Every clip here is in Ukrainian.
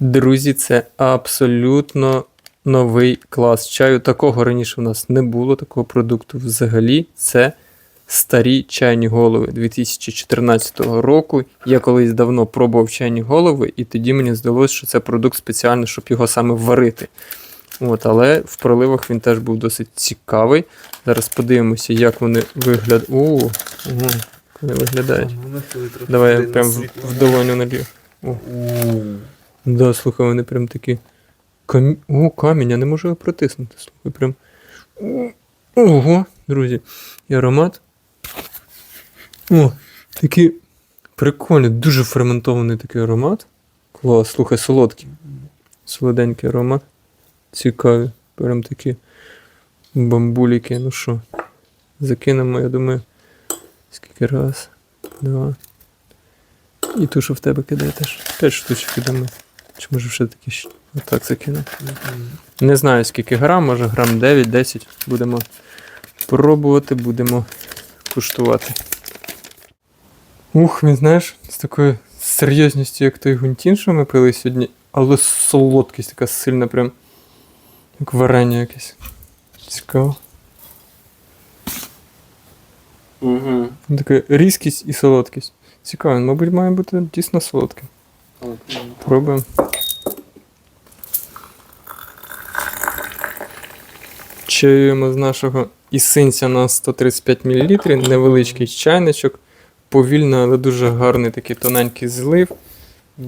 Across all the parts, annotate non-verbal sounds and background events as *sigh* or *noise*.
Друзі, це абсолютно новий клас чаю. Такого раніше в нас не було, такого продукту взагалі. Це старі чайні голови 2014 року. Я колись давно пробував чайні голови, і тоді мені здалося, що це продукт спеціально, щоб його саме варити. От, але в проливах він теж був досить цікавий. Зараз подивимося, як вони виглядають. О, ого, вони виглядають. Давай я прям в, в долоню налью. Да, слухай, вони прям такі. Камі... О, камінь, я не можу його протиснути. Слухай, прям. Ого, друзі. І аромат. О, такий прикольний, дуже ферментований такий аромат. Клас, слухай, солодкий. Солоденький аромат. Цікаві. Прям такі бамбуліки. Ну що, закинемо, я думаю, скільки раз, два. І ту, що в тебе кидає теж. П'ять штучок кидаємо. Чи може все таки ще отак закину? Не знаю скільки грам, може грам 9-10. Будемо пробувати, будемо куштувати. Ух, він знаєш, з такою серйозністю, як той гунтін, що ми пили сьогодні, але солодкість така сильна, прям як варення якесь. Цікаво. Угу. Така різкість і солодкість. Цікаво, він, мабуть, має бути дійсно солодким. Пробуємо. Чаюємо з нашого ісинця на 135 мл, невеличкий чайничок. Повільно, але дуже гарний такий тоненький злив.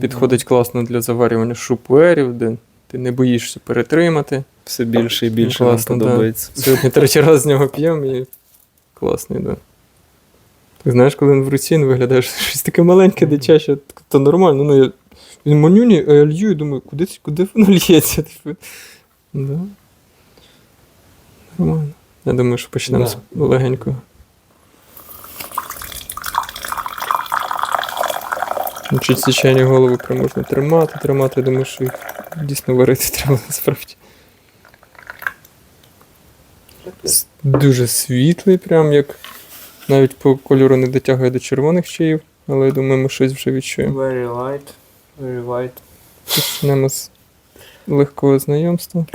Підходить класно для заварювання шупуерів, де ти не боїшся перетримати. Все більше і більше Класно, нам да. Сьогодні третій раз з нього п'ємо і класний, да. Ти знаєш, коли він в руці він виглядає що щось таке маленьке, дитяче, то нормально. Ну, я, він манюні, а я лью і думаю, куди, це- куди воно *laughs* лється? Типу. Да. Нормально. Я думаю, що почнемо Да. з легенького. Значить, ці чайні голови прям можна тримати, тримати. Я думаю, що їх дійсно варити треба *laughs* насправді. Дуже світлий, прям як навіть по кольору не дотягує до червоних чаїв, але я думаю, ми щось вже відчуємо. Very light, white. Почнемо з легкого знайомства.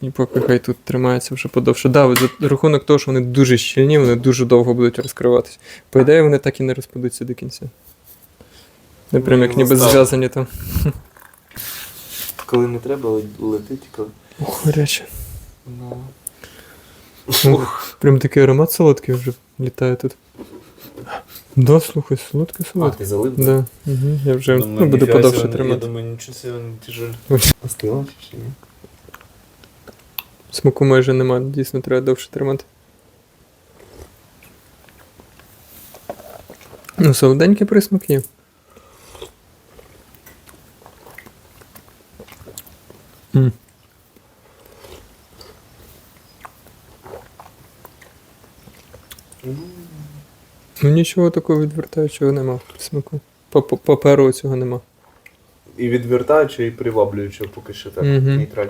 І поки хай тут тримається вже подовше. Да, за рахунок того, що вони дуже щільні, вони дуже довго будуть розкриватись. По ідеї, вони так і не розпадуться до кінця. Не прям Ну, як ніби зв'язані там. Коли не треба, ле- летить, коли. Ух, гаряче. Ну. Прям такий аромат солодкий вже літає тут. Да, слухай, солодкий А, солодкий. ти залив? Да, угу, я вже Думаю, ну, буду ніфіга подовше себе, Я тримати. думаю, нічого себе не тяжело. Ой. Остила чи ні? Смаку майже немає, дійсно треба довше тримати. Ну, солоденький присмак є. М. нічого такого відвертаючого нема в смаку. Паперу цього нема. І відвертаючи, і приваблюючи поки що так. Мгм. Нейтраль.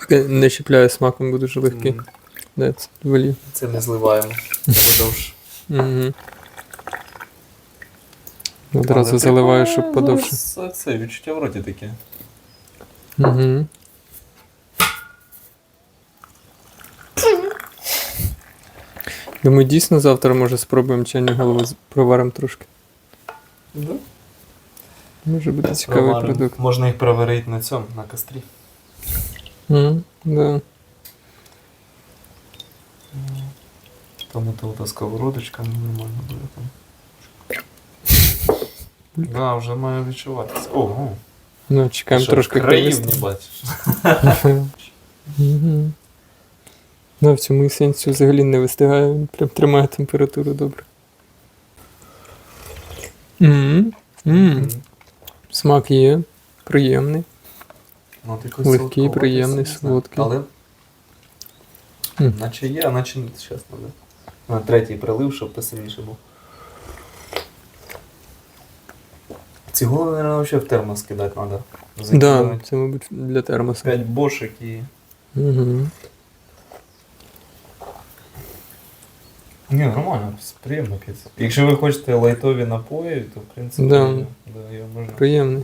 Поки не чіпляє смаком, бо дуже легкий. Мгм. Да, це волі. Це ми зливаємо. Подовше. Угу. Одразу заливаю, щоб подовше. Це, це відчуття в роті таке. Угу. Думаю, дійсно завтра може спробуємо чайні голови проваримо трошки. Да? Може бути цікавий Проваримо. продукт. Можна їх проварити на цьому, на кострі. Угу. Да. Тому то та сковородочка нормально буде там. *laughs* Да, вже маю відчуватися. Ого. Ну, чекаємо трошки країв не бачиш. Угу. Ну, в цьому сенсі взагалі не вистигає, він прям тримає температуру добре. Мгм. Мгм. Смак є, приємний. Ну, от якось Легкий, солодковатий, приємний, не знаю. солодкий. Але М. наче є, а наче не чесно, да. На третій прилив, щоб посильніше був. Ці голови, мабуть, взагалі в термос кидати треба. Да, це, мабуть, для термоса. 5 бошек і. Угу. Ні, нормально, приємно піти. Якщо ви хочете лайтові напої, то в принципі Да. да, його можна. Приємний.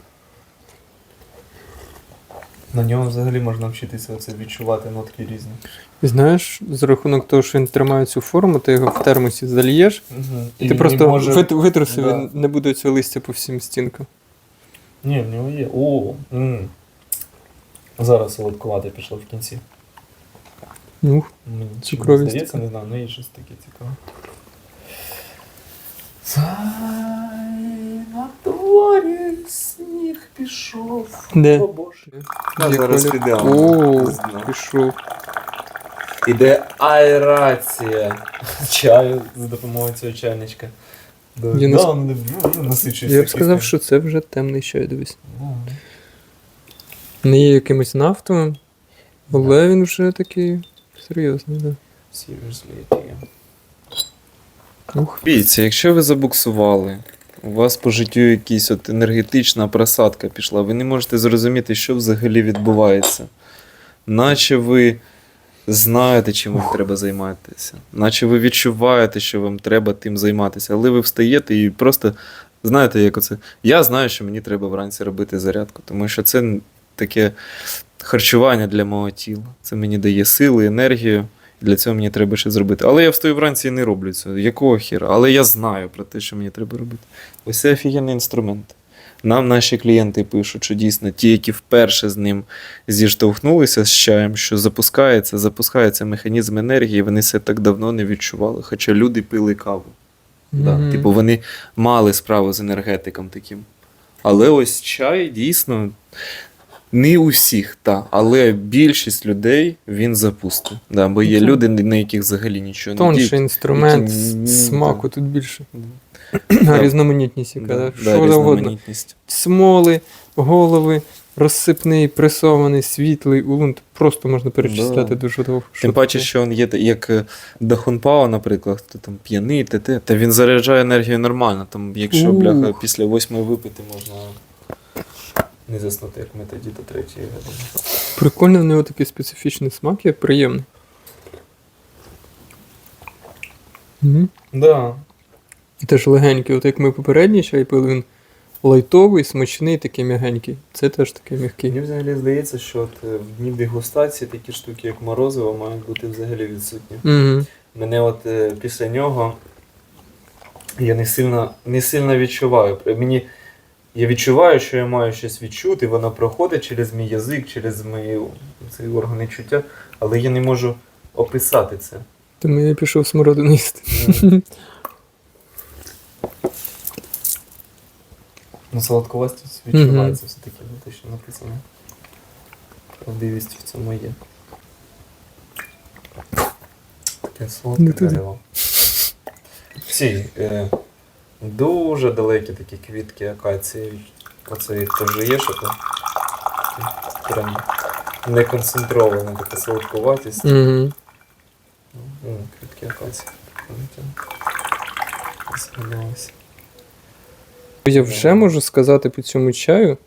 На ньому взагалі можна вчитися оце відчувати нотки різні. І знаєш, за рахунок того, що він тримає цю форму, ти його в термосі зальєш, Угу. і ти просто вит- витрусив, Да. він не буде цього листя по всім стінкам. Ні, в нього є. О, м. Зараз солодкувати пішло в кінці. Ну, Мені Цукрові чомусь здається, не знаю, ну і щось таке цікаве. Зай на дворі сніг пішов. Де? О боже. Є зараз колір. піде. О, Знаю. пішов. Іде аерація чаю за допомогою цього чайничка. Да, Я да, не ск- ну, ну, насичується Я б сказав, киснем. що це вже темний чай, дивись. Ну, Не є якимось нафтовим, але він вже такий серйозний, да. seriously, yeah. Ух. Дивіться, якщо ви забуксували, у вас по життю якась от енергетична просадка пішла, ви не можете зрозуміти, що взагалі відбувається. Наче ви знаєте, чим вам треба займатися, наче ви відчуваєте, що вам треба тим займатися, але ви встаєте і просто знаєте, як оце. Я знаю, що мені треба вранці робити зарядку, тому що це таке харчування для мого тіла. Це мені дає сили, енергію. Для цього мені треба ще зробити. Але я встаю вранці і не роблю цього. Якого хіра? Але я знаю про те, що мені треба робити. Ось це офігенний інструмент. Нам наші клієнти пишуть, що дійсно ті, які вперше з ним зіштовхнулися з чаєм, що запускається, запускається механізм енергії, вони це так давно не відчували. Хоча люди пили каву. Да. Типу вони мали справу з енергетиком таким. Але ось чай дійсно не у всіх, та, але більшість людей він запустить. Да, бо є люди, на яких взагалі нічого не Тонший інструмент, які- смаку тут більше. *clears throat* Да. Різноманітність, яка, Да, що завгодно. Смоли, голови, розсипний, пресований, світлий, улун. Просто можна перечисляти Да. дуже довго. Тим паче, що він є як е, Дахунпао, наприклад, хто там п'яний, та він заряджає енергію нормально. Там, якщо бляха після восьмої випити можна. Не заснути, як ми тоді до третьої години. Прикольно, в нього такий специфічний смак, є приємний. Угу. Да. І теж легенький, от як ми попередній чай пили, він лайтовий, смачний, такий м'ягенький. Це теж такий м'який. Мені взагалі здається, що от е, в дні дегустації такі штуки, як морозиво, мають бути взагалі відсутні. Угу. Мене от е, після нього я не сильно, не сильно відчуваю. Мені, я відчуваю, що я маю щось відчути, воно проходить через мій язик, через мої ці органи чуття, але я не можу описати це. Тому я пішов смородину їсти. М. *laughs* Ну, солодковастість відчувається все-таки, ну, те, що написано. Правдивість в цьому є. Таке солодке дерево. Ці е, дуже далекі такі квітки акації. Оце їх теж є, що то прям не концентрована така солодкуватість. Угу. Ну, квітки акації. Згадалося. Я вже можу сказати по цьому чаю.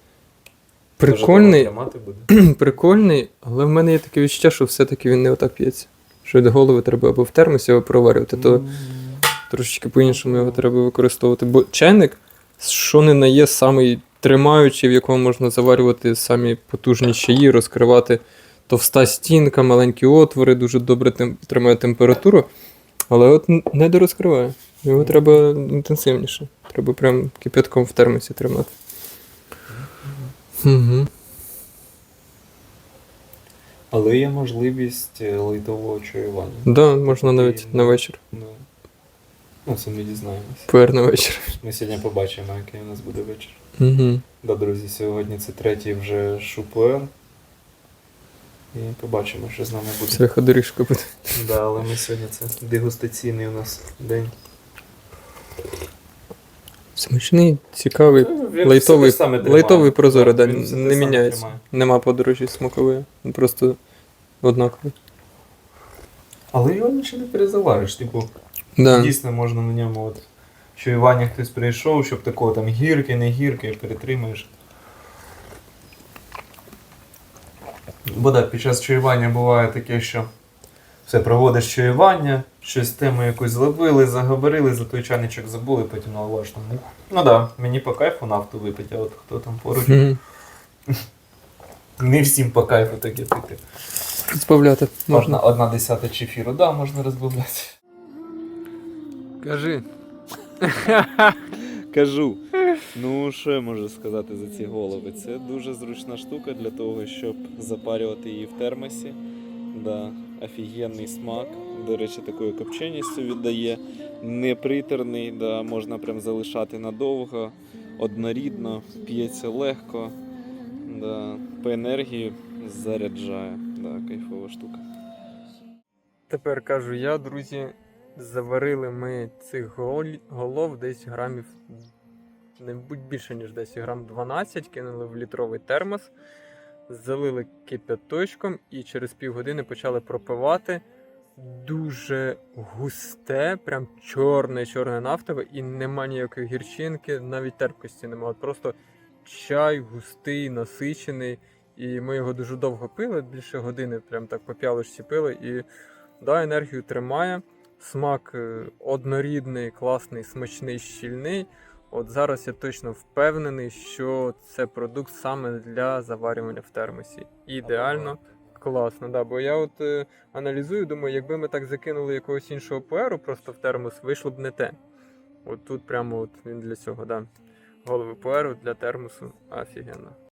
Прикольний, *clears throat* прикольний, але в мене є таке відчуття, що все-таки він не отак п'ється. Що від голови треба або в термосі його проварювати, то трошечки по-іншому його треба використовувати. Бо чайник, що не на є самий тримаючий, в якому можна заварювати самі потужні чаї, розкривати товста стінка, маленькі отвори, дуже добре тем- тримає температуру. Але от н- не дорозкриває. Його треба інтенсивніше. Треба прям кипятком в термосі тримати. Угу. Але є можливість е, лайтового чаювання. Да, можна навіть на вечір. Ну, ну, це ми дізнаємось. Пуер вечір. Ми сьогодні побачимо, який у нас буде вечір. Угу. Да, друзі, сьогодні це третій вже шупуер. І побачимо, що з нами буде. Це доріжка буде. Да, але ми сьогодні це дегустаційний у нас день. Смачний, цікавий, Він лайтовий, саме тримає. лайтовий прозорий, да, Він все не міняється. тримає. Нема подорожі смакової. Просто однаковий. Але його нічого не перезавариш. Типу, Да. дійсно можна на ньому от чаювання хтось прийшов, щоб такого там гірки, не гірки, перетримаєш. Бо так, під час чаювання буває таке, що все, проводиш чаювання, щось тему якусь зловили, заговорили, за той чайничок забули, потім наливаєш там. Ну, ну да, мені по кайфу нафту випити, а от хто там поруч. Не всім по кайфу таке пити. Розбавляти Можна одна десята чефіру, да, можна розбавляти. Кажи. *laughs* Кажу. Ну, що я можу сказати за ці голови? Це дуже зручна штука для того, щоб запарювати її в термосі. Да, офігенний смак. До речі, такою копченістю віддає. Непритерний, да, можна прям залишати надовго, однорідно, п'ється легко. Да, по енергії заряджає. Да, кайфова штука. Тепер кажу я, друзі, заварили ми цих гол- голов десь грамів, не будь більше, ніж десь грам 12, кинули в літровий термос, залили кип'яточком і через півгодини почали пропивати. Дуже густе, прям чорне, чорне нафтове, і нема ніякої гірчинки, навіть терпкості немає. Просто чай густий, насичений. І ми його дуже довго пили, більше години, прям так по п'ялочці пили. І Да, енергію тримає. Смак е, однорідний, класний, смачний, щільний. От зараз я точно впевнений, що це продукт саме для заварювання в термосі. Ідеально, класно. Да, бо я от е, аналізую, думаю, якби ми так закинули якогось іншого пуеру просто в термос, вийшло б не те. От тут прямо от він для цього, да. Голови пуеру для термосу офігенно.